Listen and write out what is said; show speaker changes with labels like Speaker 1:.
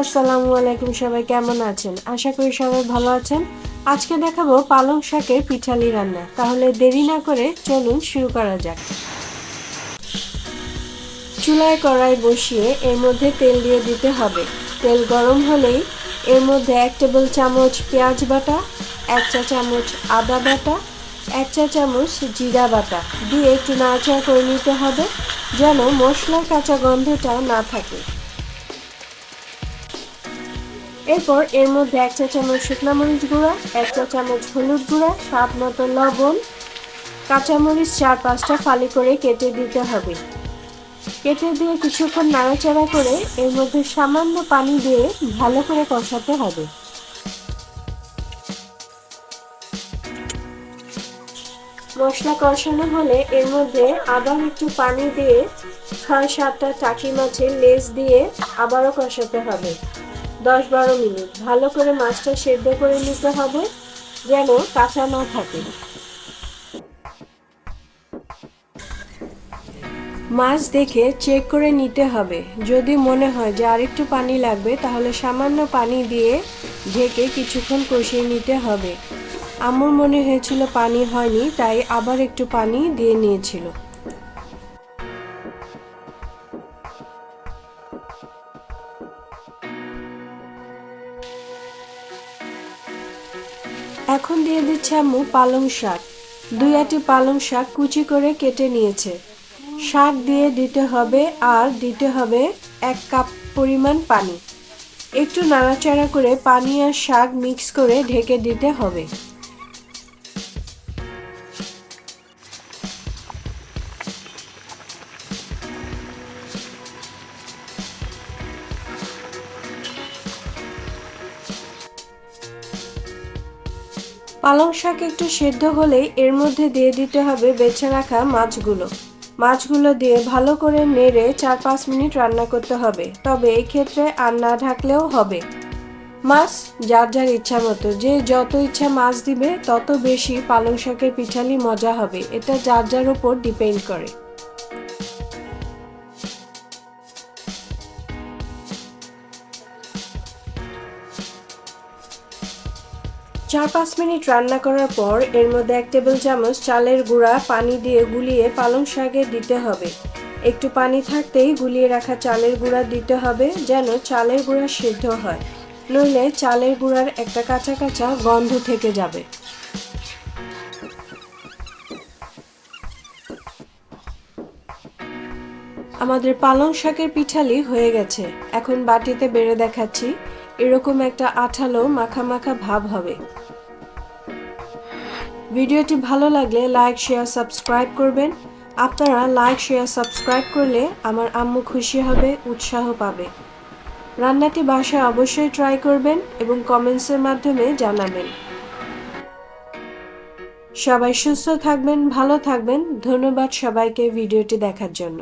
Speaker 1: আসসালামু আলাইকুম, সবাই কেমন আছেন? আশা করি সবাই ভালো আছেন। আজকে দেখাবো পালং শাকের পিঠালি রান্না। তাহলে দেরি না করে চলুন শুরু করা যাক। চুলায় কড়াই বসিয়ে এর মধ্যে তেল দিয়ে দিতে হবে। তেল গরম হলেই এর মধ্যে এক টেবিল চামচ পেঁয়াজ বাটা, এক চা চামচ আদা বাটা, এক চা চামচ জিরা বাটা দিয়ে একটু নাড়াচাড়া করে নিতে হবে, যেন মশলার কাঁচা গন্ধটা না থাকে। এরপর এর মধ্যে এক চা চামচ শুকনো মরিচ গুঁড়া, এক চা চামচ হলুদ গুঁড়া, স্বাদ মতো লবণ কাঁচামরিচ চার পাঁচটা ফালি করে কেটে দিতে হবে। কেটে দিয়ে কিছুক্ষণ নাড়াচাড়া করে এর মধ্যে সামান্য পানি দিয়ে ভালো করে কষাতে হবে। মশলা কষানো হলে এর মধ্যে আবার একটু পানি দিয়ে ছয় সাতটা টাকি মাছের লেজ দিয়ে আবারও কষাতে হবে। দশ বারো মিনিট। ভালো করে মাছটা সেদ্ধ করে নিতে হবে, যেন কাঁচা না থাকে। মাছ দেখে চেক করে নিতে হবে। যদি মনে হয় যে আরেকটু পানি লাগবে, তাহলে সামান্য পানি দিয়ে ঢেকে কিছুক্ষণ কষিয়ে নিতে হবে। আমার মনে হয়েছিল পানি হয়নি, তাই আবার একটু পানি দিয়ে নিয়েছিল। এখন দিয়ে দিচ্ছে আম্মু পালং শাক। দুই আটি পালং শাক কুচি করে কেটে নিয়েছে। শাক দিয়ে দিতে হবে আর দিতে হবে এক কাপ পরিমাণ পানি। একটু নাড়াচাড়া করে পানি আর শাক মিক্স করে ঢেকে দিতে হবে। পালং শাক একটু সেদ্ধ হলেই এর মধ্যে দিয়ে দিতে হবে বেছে রাখা মাছগুলো। মাছগুলো দিয়ে ভালো করে নেড়ে চার পাঁচ মিনিট রান্না করতে হবে, তবে এই ক্ষেত্রে আর না ঢাকলেও হবে। মাছ যার যার ইচ্ছা মতো, যে যত ইচ্ছা মাছ দিবে, তত বেশি পালং শাকের পিঠালি মজা হবে। এটা যার যার উপর ডিপেন্ড করে। চার পাঁচ মিনিট রান্না করার পর এর মধ্যে এক টেবিল চামচ চালের গুঁড়া, পানি দিয়ে গুলিয়ে পালং শাকে দিতে হবে। একটু পানি থাকতেই গুলিয়ে রাখা চালের গুঁড়া দিতে হবে যেন চালের গুঁড়া সিদ্ধ হয়। নইলে চালের গুঁড়ার একটা কাঁচা কাঁচা গন্ধ থেকে যাবে। আমাদের পালং শাকের পিঠালি হয়ে গেছে। এখন বাটিতে বেড়ে দেখাচ্ছি। এরকম একটা আঠালো মাখা মাখা ভাব হবে। ভিডিওটি ভালো লাগলে লাইক শেয়ার সাবস্ক্রাইব করবেন। আপনারা লাইক শেয়ার সাবস্ক্রাইব করলে আমার আম্মু খুশি হবে, উৎসাহ পাবে। রান্নাটি বাসায় অবশ্যই ট্রাই করবেন এবং কমেন্টসের মাধ্যমে জানাবেন। সবাই সুস্থ থাকবেন, ভালো থাকবেন। ধন্যবাদ সবাইকে ভিডিওটি দেখার জন্য।